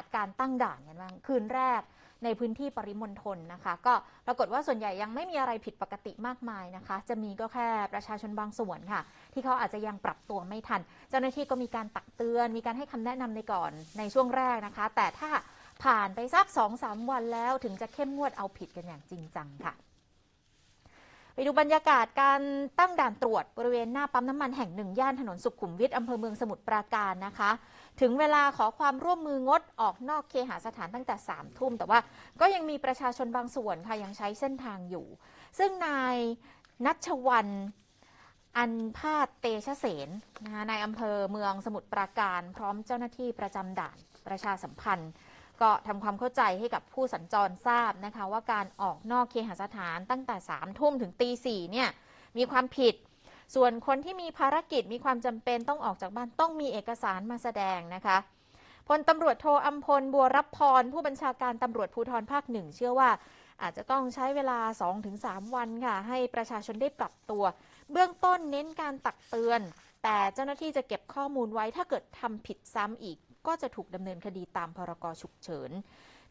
ศการตั้งด่านกันบ้างคืนแรกในพื้นที่ปริมณฑลนะคะ ก็ปรากฏว่าส่วนใหญ่ยังไม่มีอะไรผิดปกติมากมายนะคะ จะมีก็แค่ประชาชนบางส่วนค่ะ ที่เขาอาจจะยังปรับตัวไม่ทัน เจ้าหน้าที่ก็มีการตักเตือน มีการให้คำแนะนำในก่อนในช่วงแรกนะคะ แต่ถ้าผ่านไปสัก2อสวันแล้วถึงจะเข้มงวดเอาผิดกันอย่างจริงจังค่ะ ไปดูบรรยากาศการตั้งด่านตรวจบริเวณหน้าปั๊มน้ำมันแห่งหนึ่งย่านถนนสุขุมวิทอำเภอเมืองสมุทรปราการนะคะ ถึงเวลาขอความร่วมมืองดออกนอกเคหสถานตั้งแต่3ามทุ่ม แต่ว่าก็ยังมีประชาชนบางส่วนค่ะยังใช้เส้นทางอยู่ ซึ่งนายนัชวันอันพาดเตชะเสนนะคะนายอำเภอเมืองสมุทรปราการ พร้อมเจ้าหน้าที่ประจำด่านประชาสัมพันธ์ ก็ทำความเข้าใจให้กับผู้สัญจรทราบนะคะว่าการออกนอกเคหสถานตั้งแต่3ามทุ่มถึงตีสี่เนี่ยมีความผิด ส่วนคนที่มีภารกิจมีความจำเป็นต้องออกจากบ้านต้องมีเอกสารมาแสดงนะคะพลตำรวจโทอัมพลบัวรับพร ผู้บัญชาการตำรวจภูธรภาคหนึ่งเชื่อว่าอาจจะต้องใช้เวลา 2-3 วันค่ะ ให้ประชาชนได้ปรับตัว เบื้องต้นเน้นการตักเตือน แต่เจ้าหน้าที่จะเก็บข้อมูลไว้ถ้าเกิดทำผิดซ้ำอีก ก็จะถูกดำเนินคดีตามพรกฉุกเฉิน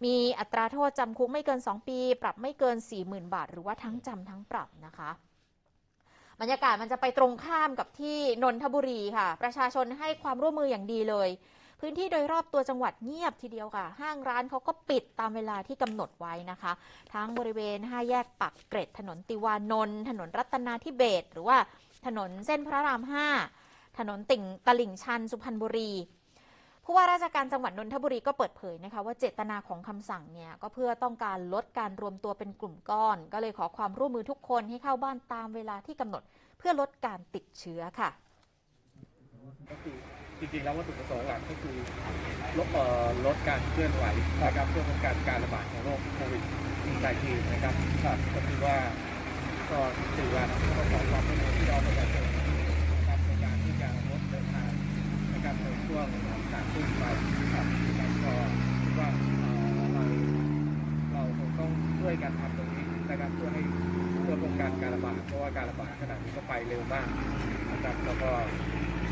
มีอัตราโทษจำคุกไม่เกิน 2 ปี ปรับไม่เกิน 40,000 บาท หรือว่าทั้งจำทั้งปรับนะคะบรรยากาศมันจะไปตรงข้ามกับที่นนทบุรีค่ะ ประชาชนให้ความร่วมมืออย่างดีเลย พื้นที่โดยรอบตัวจังหวัดเงียบทีเดียวค่ะ ห้างร้านเขาก็ปิดตามเวลาที่กำหนดไว้นะคะ ทั้งบริเวณห้าแยกปักเกร็ด ถนนติวานนท์ถนนรัตนาธิเบศหรือว่าถนนเส้นพระรามห้าถนนติ่งตลิ่งชันสุพรรณบุรี ผู้ว่าราชการจังหวัดนนทบุรีก็เปิดเผยนะคะว่าเจตนาของคำสั่งเนี่ยก็เพื่อต้องการลดการรวมตัวเป็นกลุ่มก้อน ก็เลยขอความร่วมมือทุกคนให้เข้าบ้านตามเวลาที่กำหนด เพื่อลดการติดเชื้อค่ะก็คือจริงๆแล้ววัตถุประสงค์หลักก็คือลดเอ่อลดการเคลื่อนไหวนะครับเพื่อป้องกันการระบาดของโรคโควิด19นะครับครับก็คือว่าก็สี่วันก็ขอความร่วมมือที่เราประชาชนนะครับในการที่จะลดเดินทางนะครับในช่วงการขึ้นไปครับนะครับก็คิดว่าเอ่อเราเราคง กันทำตรงนี้นะครับเพื่อให้เพื่อป้องกันการระบาดเพราะว่าการระบาดขนาดนี้ก็ไปเร็วมากนะครับแล้วก็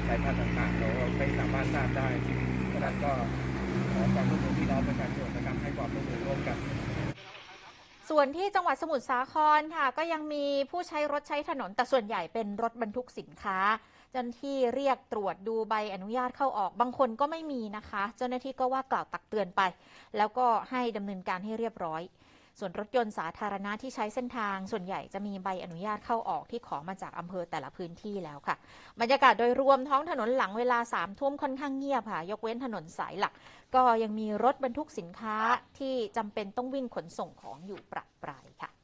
สายพันธุ์ต่างๆเราไม่สามารถทราบได้เพราะฉะนั้นก็ขอความร่วมมือพี่น้องประชาชนนะครับให้ความร่วมมือร่วมกันส่วนที่จังหวัดสมุทรสาครค่ะ ก็ยังมีผู้ใช้รถใช้ถนน แต่ส่วนใหญ่เป็นรถบรรทุกสินค้า เจ้าหน้าที่เรียกตรวจดูใบอนุญาตเข้าออก บางคนก็ไม่มีนะคะ เจ้าหน้าที่ก็ว่ากล่าวตักเตือนไป แล้วก็ให้ดำเนินการให้เรียบร้อย ส่วนรถยนต์สาธารณะที่ใช้เส้นทาง ส่วนใหญ่จะมีใบอนุญาตเข้าออกที่ขอมาจากอำเภอแต่ละพื้นที่แล้วค่ะ บรรยากาศโดยรวมท้องถนนหลังเวลา3ามทุ่มค่อนข้างเงียบค่ะ ยกเว้นถนนสายหลัก ก็ยังมีรถบรรทุกสินค้าที่จำเป็นต้องวิ่งขนส่งของอยู่ประปรายค่ะ